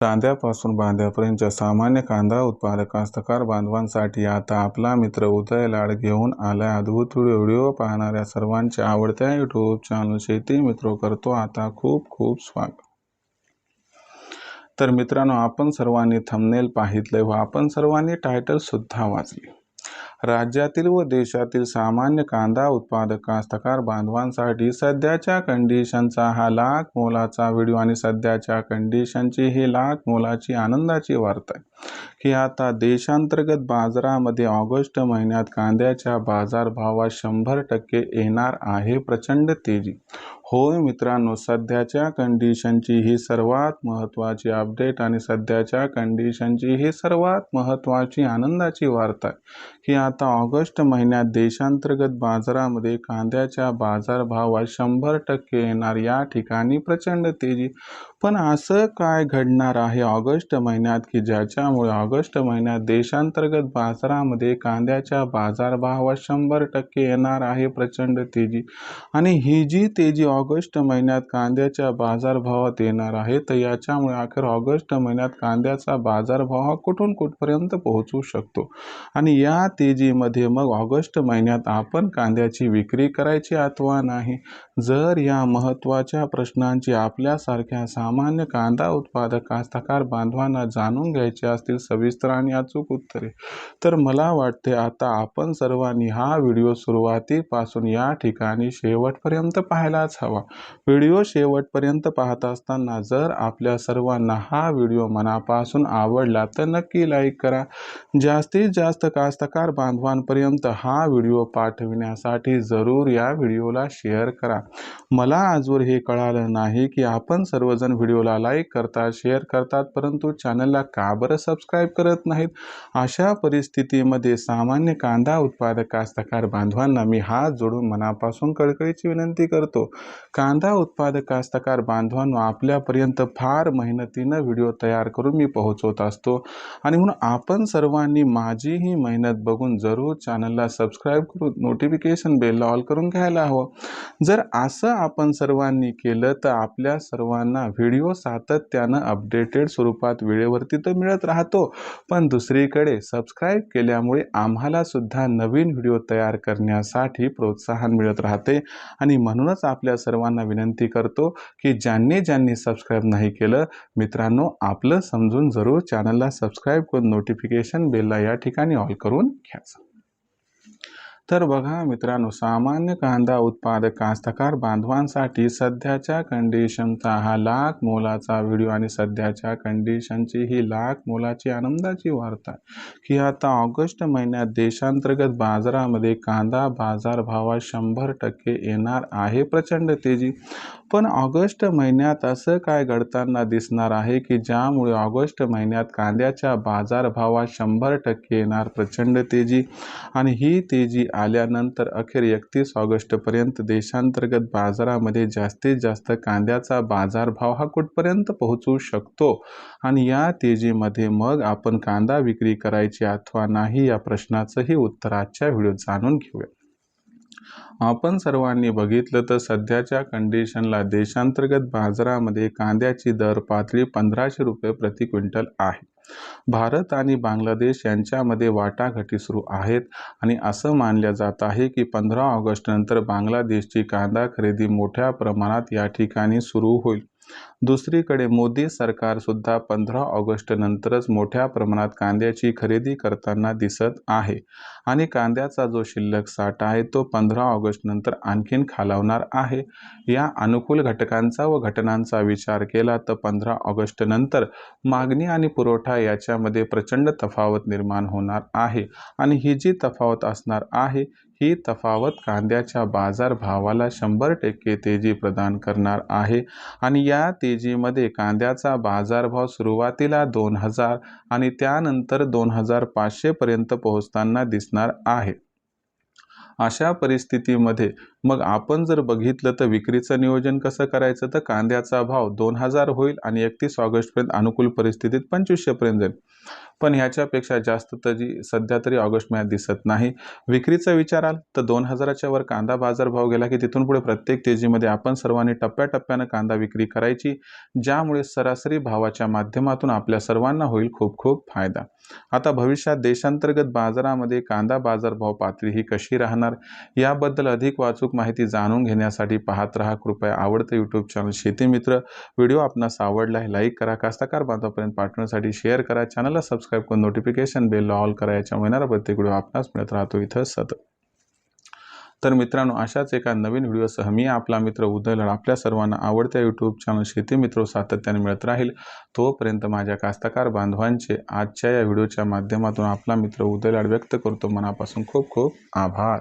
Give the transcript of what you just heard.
कांद्यापासून बांध्यापर्यंतच्या सामान्य कांदा उत्पादक कास्तकार बांधवांसाठी आता आपला मित्र उदय लाड घेऊन आलाय. अद्भुत व्हिडिओ पाहणाऱ्या सर्वांच्या आवडत्या यूट्यूब चॅनल शेती मित्र करतो आता खूप खूप स्वागत. तर मित्रांनो आपण सर्वांनी थंबनेल पाहितले व आपण सर्वांनी टायटल सुद्धा वाचले. राज्यातील व देशातील सामान्य कांदा उत्पादक कास्तकार बांधवांसाठी सध्याच्या कंडिशनचा हा लाख मोलाचा व्हिडिओ आणि सध्याच्या कंडिशनची ही लाख मोलाची आनंदाची वार्ता आहे. की आता देशांतर्गत बाजारामध्ये ऑगस्ट महिन्यात कांद्याच्या बाजारभावात शंभर टक्के येणार आहे प्रचंड तेजी. होय मित्रांनो सध्याच्या कंडिशनची ही सर्वात महत्त्वाची अपडेट आणि सध्याच्या कंडिशनची ही सर्वात महत्त्वाची आनंदाची वार्ता आहे. की आता ऑगस्ट महिन्यात देशांतर्गत बाजारामध्ये कांद्याच्या बाजारभावात शंभर टक्के येणार या ठिकाणी प्रचंड तेजी पण असं काय घडणार आहे ऑगस्ट महिन्यात की ज्याच्यामुळे ऑगस्ट महिन्यात देशांतर्गत बाजारामध्ये कांद्याच्या बाजारभावात शंभर टक्के येणार आहे प्रचंड तेजी? आणि ही जी तेजी ऑगस्ट महिन्यात कांद्याच्या बाजारभावात येणार आहे तर याच्यामुळे अखेर ऑगस्ट महिन्यात कांद्याचा बाजारभाव हा कुठून कुठपर्यंत पोहोचू शकतो? आणि या तेजीमध्ये मग ऑगस्ट महिन्यात आपण कांद्याची विक्री करायची अथवा नाही? जर या महत्त्वाच्या प्रश्नांची आपल्यासारख्या सामान्य कांदा उत्पादक कास्तकार बांधवांना जाणून घ्यायचे असतील सविस्तर आणि अचूक उत्तरे. तर मला वाटते आता आपण सर्वांनी हा व्हिडिओ सुरुवातीपासून या ठिकाणी शेवटपर्यंत पाहायलाच हवा. व्हिडिओ शेवटपर्यंत पाहत असताना जर आपल्या सर्वांना हा व्हिडिओ मनापासून आवडला तर नक्की लाईक करा. जास्तीत जास्त कास्तकार बांधवांपर्यंत हा व्हिडिओ पाठविण्यासाठी जरूर या व्हिडिओला शेअर करा. मला आजवर हे कळालं नाही की आपण सर्वजण व्हिडिओला लाईक करतात शेअर करतात परंतु चॅनलला का बरं सबस्क्राईब करत नाहीत? अशा परिस्थितीमध्ये सामान्य कांदा उत्पादक कास्तकार बांधवांना मी हात जोडून मनापासून कळकळीची विनंती करतो. कांदा उत्पादक कास्तकार बांधवांनो आपल्यापर्यंत फार मेहनतीनं व्हिडिओ तयार करून मी पोहोचवत असतो. आणि म्हणून आपण सर्वांनी माझी ही मेहनत बघून जरूर चॅनलला सबस्क्राईब करून नोटिफिकेशन बेलला ऑल करून घ्यायला हवं. जर असं आपण सर्वांनी केलं तर आपल्या सर्वांना व्हिडिओ व्हिडिओ सातत्यानं अपडेटेड स्वरूपात वेळेवरती तर मिळत राहतो पण दुसरीकडे सबस्क्राईब केल्यामुळे आम्हाला सुद्धा नवीन व्हिडिओ तयार करण्यासाठी प्रोत्साहन मिळत राहते. आणि म्हणूनच आपल्या सर्वांना विनंती करतो की ज्यांनी ज्यांनी सबस्क्राईब नाही केलं मित्रांनो आपलं समजून जरूर चॅनलला सबस्क्राईब करून नोटिफिकेशन बेलला या ठिकाणी ऑल करून घ्यायचं तर बघा मित्रांनो सामान्य कांदा उत्पादक कास्तकार बांधवांसाठी सध्याच्या कंडिशनचा हा लाख मोलाचा व्हिडिओ आणि सध्याच्या कंडिशनची ही लाख मोलाची आनंदाची वार्ता की आता ऑगस्ट महिन्यात देशांतर्गत बाजारामध्ये कांदा बाजारभावात शंभर टक्के येणार आहे प्रचंड तेजी. पण ऑगस्ट महिन्यात असं काय घडताना दिसणार आहे की ज्यामुळे ऑगस्ट महिन्यात कांद्याच्या बाजारभावात शंभर टक्के येणार प्रचंड तेजी? आणि ही तेजी आल्यानंतर अखेर एकतीस ऑगस्टपर्यंत देशांतर्गत बाजारामध्ये जास्तीत जास्त कांद्याचा बाजारभाव हा कुठपर्यंत पोहोचू शकतो? आणि या तेजीमध्ये मग आपण कांदा विक्री करायची अथवा नाही या प्रश्नाचंही उत्तर आजच्या व्हिडिओत जाणून घेऊया. आपण सर्वांनी बघितलं तर सध्याच्या कंडिशनला देशांतर्गत बाजारामध्ये कांद्याची दर पातळी पंधराशे रुपये प्रति क्विंटल आहे. भारत आणि बांगलादेश यांच्यामध्ये वाटाघाटी सुरू आहेत आणि असं मानलं जात आहे की पंधरा ऑगस्टनंतर बांगलादेशची कांदा खरेदी मोठ्या प्रमाणात या ठिकाणी सुरू होईल. दुसरीकडे मोदी सरकारसुद्धा पंधरा ऑगस्ट नंतरच मोठ्या प्रमाणात कांद्याची खरेदी करताना दिसत आहे. आणि कांद्याचा जो शिल्लक साठा आहे तो पंधरा ऑगस्ट नंतर आणखीन खालावणार आहे. या अनुकूल घटकांचा व घटनांचा विचार केला तर पंधरा ऑगस्ट नंतर मागणी आणि पुरवठा याच्यामध्ये प्रचंड तफावत निर्माण होणार आहे. आणि ही जी तफावत असणार आहे ही तफावत कांद्याच्या बाजारभावाला शंभर टक्के तेजी प्रदान करणार आहे. आणि या तेजीमध्ये कांद्याचा बाजारभाव सुरुवातीला दोन हजार आणि त्यानंतर दोन हजार पाचशेपर्यंत पोहोचताना दिसणार आहे. अशा परिस्थितीमध्ये मग आपण जर बघितलं तर विक्रीचं नियोजन कसं करायचं? तर कांद्याचा भाव दोन हजार होईल आणि एकतीस ऑगस्टपर्यंत अनुकूल परिस्थितीत पंचवीसशेपर्यंत जाईल. पण ह्याच्यापेक्षा जास्त तरी सध्या तरी ऑगस्ट महिन्यात दिसत नाही. विक्रीचा विचार तर दोन हजाराच्या वर कांदा बाजारभाव गेला की तिथून पुढे प्रत्येक तेजीमध्ये आपण सर्वांनी टप्प्याटप्प्यानं कांदा विक्री करायची ज्यामुळे सरासरी भावाच्या माध्यमातून आपल्या सर्वांना होईल खूप खूप फायदा. आता भविष्यात देशांतर्गत बाजारामध्ये कांदा बाजारभाव पातळी ही कशी राहणार याबद्दल अधिक वाचूक माहिती जाणून घेण्यासाठी पाहत राहा कृपया आवडतं यूट्यूब चॅनल शेतीमित्र व्हिडिओ आपणास आवडला आहे लाईक करा कास्तकार बांधवापर्यंत पाठवण्यासाठी शेअर करा. चॅनलला सबस्क्राईब करून नोटिफिकेशन बेल ऑल करायच्या याच्यामुळे येणारा प्रत्येक व्हिडिओ आपणास मिळत राहतो. इथं सतत. तर मित्रांनो अशाच एका नवीन व्हिडिओसह मी आपला मित्र उदयलड आपल्या सर्वांना आवडत्या यूट्यूब चॅनल शेती मित्र सातत्याने मिळत राहील. तोपर्यंत माझ्या कास्तकार बांधवांचे आजच्या या व्हिडिओच्या माध्यमातून आपला मित्र उदयलाड व्यक्त करतो. मनापासून खूप खूप आभार.